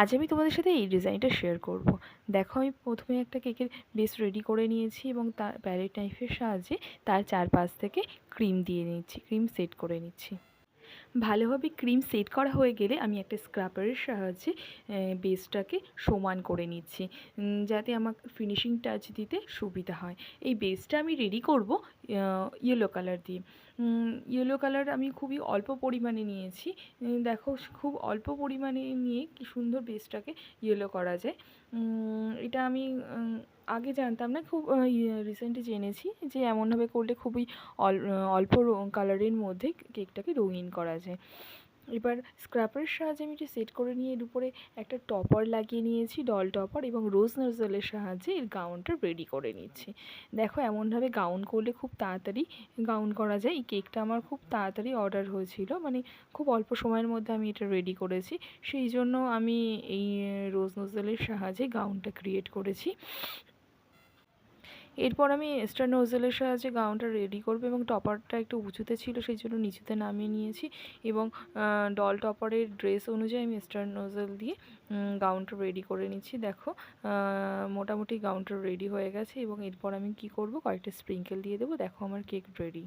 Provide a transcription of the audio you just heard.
আজ আমি তোমাদের সাথে এই ডিজাইনটা শেয়ার করব। দেখো, আমি প্রথমে একটা কেকের বেস রেডি করে নিয়েছি এবং তার প্যালেট নাইফের সাহায্যে তার চারপাশ থেকে ক্রিম দিয়ে নিচ্ছি ক্রিম সেট করে নিচ্ছি। ভালোভাবে ক্রিম সেট করা হয়ে গেলে আমি একটা স্ক্রাপারের সাহায্যে বেসটাকে সমান করে নিচ্ছি যাতে আমার ফিনিশিং টাচ দিতে সুবিধা হয়। এই বেসটা আমি রেডি করব ইয়েলো কালার দিয়ে। ইয়েলো কালার আমি খুবই অল্প পরিমাণে নিয়েছি দেখো খুব অল্প পরিমাণে নিয়ে কি সুন্দর বেসটাকে ইয়েলো করা যায়। এটা আমি আগে জানতাম না, খুব রিসেন্টলি জেনেছি যে এমনভাবে করলে খুবই অল অল্প কালারের মধ্যে কেকটাকে রঙিন করা যায়। এবার স্ক্র্যাপারের সাহায্যে আমি এটা সেট করে নিয়ে এর উপরে একটা টপার লাগিয়ে নিয়েছি ডল টপার এবং রোজ নার্জেলের সাহায্যে এর গাউনটা রেডি করে নিচ্ছি। দেখো এমনভাবে গাউন করলে খুব তাড়াতাড়ি গাউন করা যায়। এই কেকটা আমার খুব তাড়াতাড়ি অর্ডার হয়েছিল মানে খুব অল্প সময়ের মধ্যে আমি এটা রেডি করেছি। সেই জন্য আমি এই রোজ নোজেলের সাহায্যে গাউনটা ক্রিয়েট করেছি। এরপর আমি এক্সট্রা নোজেলের সাহায্যে গাউনটা রেডি করব এবং টপারটা একটু উঁচুতে ছিল, সেই জন্য নিচুতে নামিয়ে নিয়েছি এবং ডল টপারের ড্রেস অনুযায়ী আমি এক্সট্রা নোজেল দিয়ে গাউনটা রেডি করে নিচ্ছি। দেখো মোটামুটি গাউনটা রেডি হয়ে গেছে এবং এরপর আমি কি করব? কয়েকটা স্প্রিঙ্কেল দিয়ে দেবো। দেখো আমার কেক রেডি